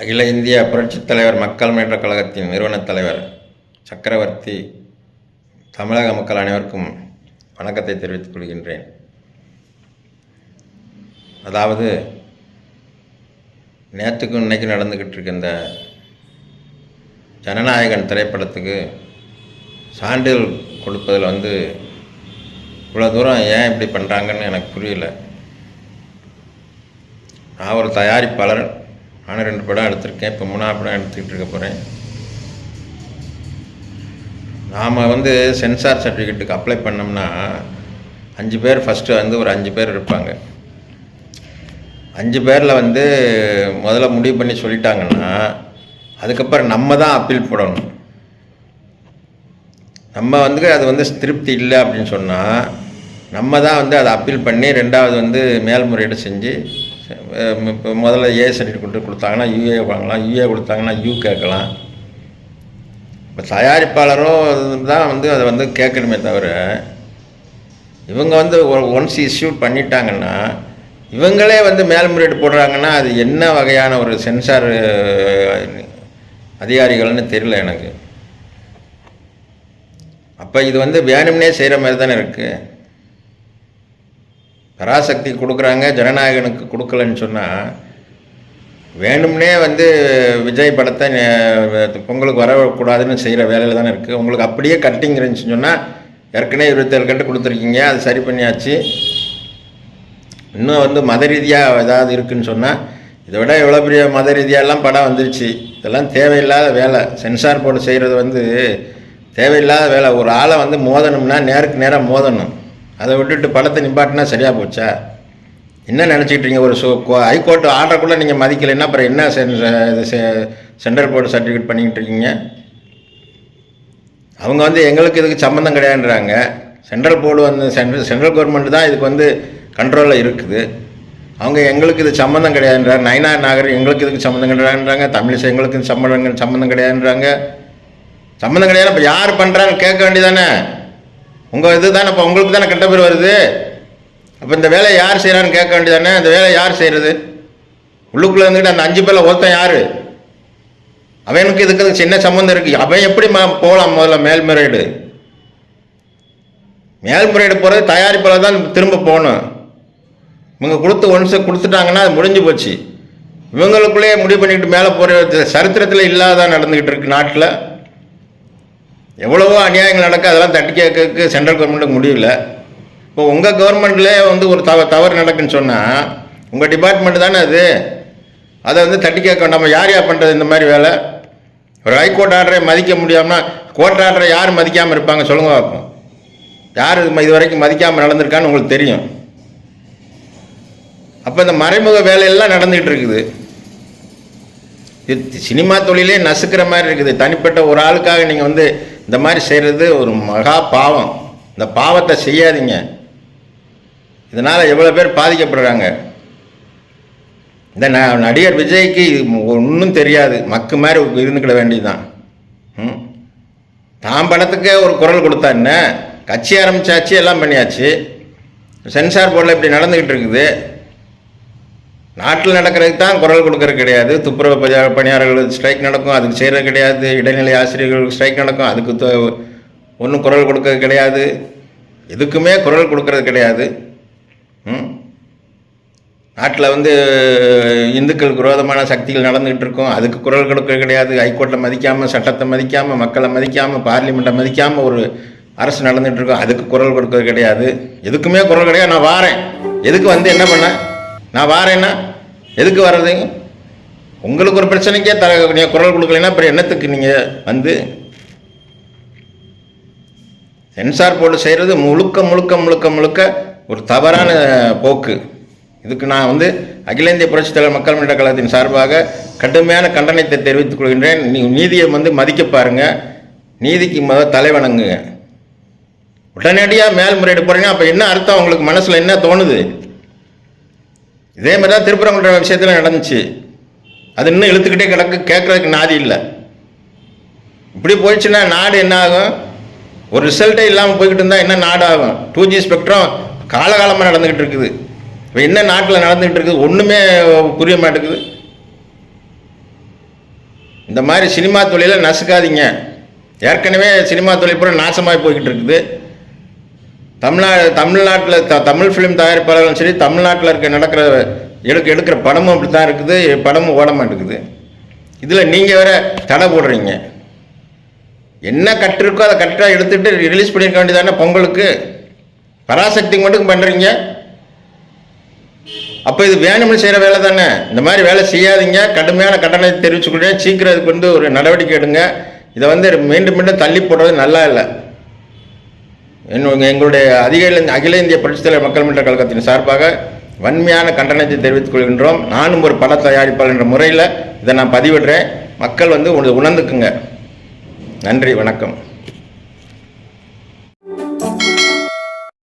அகில இந்திய புரட்சித் தலைவர் மக்கள் முன்னேற்ற கழகத்தின் நிறுவனத் தலைவர் சக்கரவர்த்தி தமிழக மக்கள் அனைவருக்கும் வணக்கத்தை தெரிவித்துக் கொள்கின்றேன். அதாவது நேற்றுக்கும் இன்றைக்கும் நடந்துக்கிட்டு இருக்க இந்த ஜனநாயகன் திரைப்படத்துக்கு சான்றிதழ் கொடுப்பதில் வந்து இவ்வளோ தூரம் ஏன் இப்படி பண்ணுறாங்கன்னு எனக்கு புரியல. நான் ஒரு தயாரிப்பாளர் ஆனால் ரெண்டு படம் எடுத்திருக்கேன். இப்போ மூணாவது படம் எடுத்துக்கிட்டு இருக்க போகிறேன் நாம் வந்து சென்சார் சர்டிஃபிகேட்டுக்கு அப்ளை பண்ணோம்னா அஞ்சு பேர் ஃபஸ்ட்டு வந்து ஒரு அஞ்சு பேர் இருப்பாங்க. அஞ்சு பேரில் வந்து முதல்ல முடிவு பண்ணி சொல்லிட்டாங்கன்னா அதுக்கப்புறம் நம்ம தான் அப்பீல் போடணும். நம்ம வந்து அது வந்து திருப்தி இல்லை அப்படின்னு சொன்னால் நம்ம தான் வந்து அதை அப்பீல் பண்ணி ரெண்டாவது வந்து மேல்முறையீடு செஞ்சு இப்போ முதல்ல ஏ சர்டிஃபிகேட் கொடுத்தாங்கன்னா யூஏ வாங்கலாம் யூஏ கொடுத்தாங்கன்னா யூ கேட்கலாம். இப்போ தயாரிப்பாளரும் தான் வந்து அதை வந்து கேட்கணுமே தவிர இவங்க வந்து ஒன்ஸ் இஷ்யூ பண்ணிட்டாங்கன்னா இவங்களே வந்து மேல்முறையீடு போடுறாங்கன்னா அது என்ன வகையான ஒரு சென்சார் அதிகாரிகள்னு தெரியல எனக்கு. அப்போ இது வந்து வேணும்னே செய்கிற மாதிரி தானே இருக்குது பராசக்தி கொடுக்குறாங்க ஜனநாயகனுக்கு கொடுக்கலன்னு சொன்னால் வேணும்னே வந்து விஜய் படத்தை பொங்கலுக்கு வரக்கூடாதுன்னு செய்கிற வேலையில் தானே இருக்குது உங்களுக்கு அப்படியே கட்டிங் இருந்துச்சுன்னு சொன்னால் ஏற்கனவே இருபத்தேழு கட்டு கொடுத்துருக்கீங்க அது சரி பண்ணியாச்சு. இன்னும் வந்து மத ரீதியாக ஏதாவது இருக்குன்னு சொன்னால் இதை விட எவ்வளோ பெரிய மத ரீதியாலாம் படம் வந்துருச்சு. இதெல்லாம் தேவையில்லாத வேலை. சென்சார் போர்டு செய்கிறது வந்து தேவையில்லாத வேலை. ஒரு ஆளை வந்து மோதணும்னா நேருக்கு நேராக மோதணும். அதை விட்டுட்டு பணத்தை நிப்பாட்டினா சரியாக போச்சா? என்ன நினச்சிக்கிட்டீங்க இருக்கீங்க ஒரு சு ஹைகோர்ட் ஆர்டருக்குள்ளே நீங்கள் மதிக்கலைன்னா அப்புறம் என்ன சென்டர் இது செ- சென்ட்ரல் போர்டு சர்டிஃபிகேட் பண்ணிக்கிட்டு இருக்கீங்க? அவங்க வந்து எங்களுக்கு இதுக்கு சம்மந்தம் கிடையாதுன்றாங்க. சென்ட்ரல் போர்டு வந்து சென்ட்ரல் சென்ட்ரல் கவர்மெண்ட் தான் இதுக்கு வந்து கண்ட்ரோலில் இருக்குது. அவங்க எங்களுக்கு இது சம்மந்தம் கிடையாதுன்றாங்க. நயனார் நாகர் எங்களுக்கு இதுக்கு சம்மந்தம் கிடையாதுன்றாங்க. தமிழிசை எங்களுக்கு சம்மந்தம் சம்மந்தம் கிடையாதுன்றாங்க. சம்மந்தம் கிடையாது இப்போ யார் பண்ணுறாங்க கேட்க வேண்டியதானே? உங்கள் இது தானே இப்போ உங்களுக்கு தானே கெட்ட பேர் வருது? அப்போ இந்த வேலையை யார் செய்கிறான்னு கேட்க வேண்டியதானே? இந்த வேலையை யார் செய்கிறது உள்ளுக்குள்ளே இருந்துக்கிட்டு அந்த அஞ்சு பேரில் ஒருத்தன் யார்? அவனுக்கு இதுக்கு சின்ன சம்மந்தம் இருக்குது அவன் எப்படி போகலாம் முதல்ல மேல்முறையீடு? மேல்முறையீடு போகிறது தயாரிப்பில் தான் திரும்ப போகணும். இவங்க கொடுத்து ஒன்ஸ் கொடுத்துட்டாங்கன்னா அது முடிஞ்சு போச்சு. இவங்களுக்குள்ளேயே முடிவு பண்ணிக்கிட்டு மேலே போகிற சரித்திரத்தில் இல்லாத நடந்துக்கிட்டு இருக்கு நாட்டில். எவ்வளவோ அநியாயங்கள் நடக்க அதெல்லாம் தட்டி கேட்க சென்ட்ரல் கவர்மெண்ட்டுக்கு முடியல. இப்போ உங்கள் கவர்மெண்ட்லேயே வந்து ஒரு தவ தவறு நடக்குன்னு சொன்னால் உங்கள் டிபார்ட்மெண்ட் தானே அது? அதை வந்து தட்டி கேட்க வேண்டாமா. யார் யார் பண்ணுறது இந்த மாதிரி வேலை? ஒரு ஹைகோர்ட் ஆர்டரை மதிக்க முடியாமல் கோர்ட் ஆர்டரை யார் மதிக்காமல் இருப்பாங்க சொல்லுங்க பார்ப்போம். யார் இது இது வரைக்கும் மதிக்காமல் நடந்திருக்கான்னு உங்களுக்கு தெரியும். அப்போ இந்த மறைமுக வேலையெல்லாம் நடந்துகிட்டு இருக்குது. இது சினிமா தொழிலே நசுக்கிற மாதிரி இருக்குது. தனிப்பட்ட ஒரு ஆளுக்காக நீங்கள் வந்து இந்த மாதிரி செய்கிறது ஒரு மகா பாவம். இந்த பாவத்தை செய்யாதீங்க. இதனால் எவ்வளோ பேர் பாதிக்கப்படுறாங்க. இந்த ந- நடிகர் விஜய்க்கு ஒன்றும் தெரியாது. மக்கு மாதிரி இருந்துக்கிட வேண்டியதுதான். ம்? தான் படத்துக்கே ஒரு குரல் கொடுத்தாருன்னு கட்சி ஆரம்பிச்சாச்சு எல்லாம் பண்ணியாச்சு. சென்சார் போர்டில் இப்படி நடந்துக்கிட்டு இருக்குது. நாட்டில் நடக்கிறதுக்கு தான் குரல் கொடுக்கறது கிடையாது. துப்புரவு பணியா- பணியாளர்கள் ஸ்ட்ரைக் நடக்கும் அதுக்கு செய்கிறது கிடையாது. இடைநிலை ஆசிரியர்கள் ஸ்ட்ரைக் நடக்கும் அதுக்கு ஒன்றும் குரல் கொடுக்கறது கிடையாது. எதுக்குமே குரல் கொடுக்கறது கிடையாது. ம்? நாட்டில் வந்து இந்துக்களுக்கு விரோதமான சக்திகள் நடந்துகிட்டு இருக்கும். அதுக்கு குரல் கொடுக்க கிடையாது. ஹைகோர்ட்டை மதிக்காமல் சட்டத்தை மதிக்காமல் மக்களை மதிக்காமல் பார்லிமெண்ட்டை மதிக்காமல் ஒரு அரசு நடந்துகிட்டு இருக்கும். அதுக்கு குரல் கொடுக்கறது கிடையாது. எதுக்குமே குரல் கிடையாது. நான் வாரேன். எதுக்கு வந்து என்ன பண்ணேன் நான் வாரேன்னா எதுக்கு வர்றது? உங்களுக்கு ஒரு பிரச்சனைக்கே தர நீங்கள் குரல் கொடுக்கலைன்னா அப்புறம் என்னத்துக்கு நீங்கள் வந்து சென்சார் போர்டு செய்கிறது முழுக்க முழுக்க முழுக்க முழுக்க ஒரு தவறான போக்கு. இதுக்கு நான் வந்து அகில இந்திய புரட்சித் தலைவர் மக்கள் முன்னேற்ற கழகத்தின் சார்பாக கடுமையான கண்டனத்தை தெரிவித்துக் கொள்கின்றேன். நீ நீதியை வந்து மதிக்க பாருங்கள் நீதிக்கு மத தலைவணங்குங்க உடனடியாக மேல்முறையீடு போகிறீங்கன்னா அப்போ என்ன அர்த்தம்? உங்களுக்கு மனசில் என்ன தோணுது? இதே மாதிரி தான் திருப்பரங்குன்ற விஷயத்தில் நடந்துச்சு. அது இன்னும் இழுத்துக்கிட்டே கிடக்கு கேட்குறதுக்கு நாதி இல்லை. இப்படி போயிடுச்சுன்னா நாடு என்ன ஆகும்? ஒரு ரிசல்ட்டே இல்லாமல் போய்கிட்டு இருந்தால் என்ன நாடு ஆகும் டூ ஜி ஸ்பெக்ட்ரம் காலகாலமாக நடந்துக்கிட்டு இருக்குது. இப்போ என்ன நாட்டில் நடந்துக்கிட்டு இருக்குது? ஒன்றுமே புரிய மாட்டேங்குது. இந்த மாதிரி சினிமா தொழிலை நசுக்காதீங்க. ஏற்கனவே சினிமா தொழில் பூரா நாசமாகி போய்கிட்டு இருக்குது. தமிழ்நா தமிழ்நாட்டில் த தமிழ் ஃபிலிம் தயாரிப்பாளர்களும் சரி தமிழ்நாட்டில் இருக்க நடக்கிற எடுக்க எடுக்கிற படமும் அப்படி தான் இருக்குது படமும் ஓட மாட்டேங்குது. இதில் நீங்கள் வேற தடை போடுறீங்க. என்ன கட்டிருக்கோ அதை கரெக்டாக எடுத்துகிட்டு ரிலீஸ் பண்ணியிருக்க வேண்டியதானே பொங்கலுக்கு? பராசக்தி மட்டும் பண்ணுறீங்க அப்போ இது வேணும்னு செய்கிற வேலை தானே. இந்த மாதிரி வேலை செய்யாதீங்க. கடுமையான கட்டணத்தை தெரிவிச்சுக்கிட்டேன் சீக்கிரம் இதுக்கு வந்து ஒரு நடவடிக்கை எடுங்க. இதை வந்து மீண்டும் மீண்டும் தள்ளி போடுறது நல்லா இல்லை. எங்களுடைய அதிக அகில இந்திய புரட்சித்தலைவர் மக்கள் மன்ற கழகத்தின் சார்பாக வன்மையான கண்டனத்தை தெரிவித்துக் கொள்கின்றோம். நானும் ஒரு பட தயாரிப்பாளர் என்ற முறையில் இதை நான் பதிவிடுறேன். மக்கள் வந்து உண- உணர்ந்துக்குங்க. நன்றி வணக்கம்.